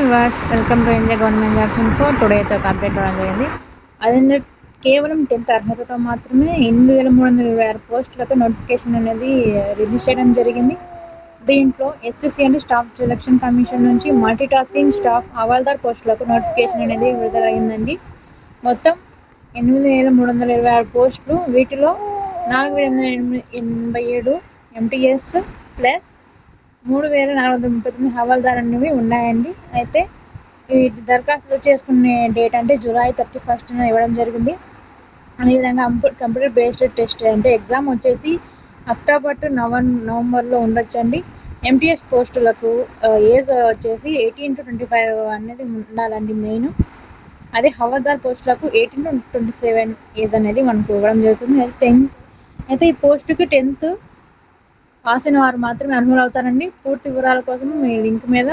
Viewers welcome to India government jobs info today అయితే ఒక update రావడం జరిగింది. అదేంటే కేవలం టెన్త్ అర్హతతో మాత్రమే ఎనిమిది వేల మూడు వందల ఇరవై ఆరు పోస్టులకు నోటిఫికేషన్ అనేది రిలీజ్ చేయడం జరిగింది. దీంట్లో ఎస్ఎస్సి అంటే స్టాఫ్ సెలక్షన్ కమిషన్ నుంచి మల్టీ టాస్కింగ్ స్టాఫ్ హవాల్దార్ పోస్టులకు నోటిఫికేషన్ అనేది విడుదలైందండి. మొత్తం ఎనిమిది వేల మూడు వందల ఇరవై ఆరు పోస్టులు వీటిలో నాలుగు వేల ఎనిమిది ఎనభై ఏడు ఎంటీఎస్ ప్లస్ మూడు వేల నాలుగు వందల ముప్పై తొమ్మిది హవాల్దార్ అనేవి ఉన్నాయండి. అయితే ఈ దరఖాస్తు చేసుకునే డేట్ అంటే జూలై థర్టీ ఫస్ట్న ఇవ్వడం జరిగింది. అదేవిధంగా కంప్యూటర్ బేస్డ్ టెస్ట్ అంటే ఎగ్జామ్ వచ్చేసి అక్టోబర్ టు నవంబర్ నవంబర్లో ఉండొచ్చండి. ఎంటీఎస్ పోస్టులకు ఏజ్ వచ్చేసి ఎయిటీన్ టు ట్వంటీ ఫైవ్ అనేది ఉండాలండి మెయిన్. అదే హవాదార్ పోస్టులకు eighteen to twenty seven age అనేది మనకు ఇవ్వడం జరుగుతుంది. అయితే టెన్త్ అయితే ఈ పోస్టుకి టెన్త్ పాస్ అయిన వారు మాత్రమే అర్హులు అవుతారండి పూర్తి వివరాల కోసం మీ లింక్ మీద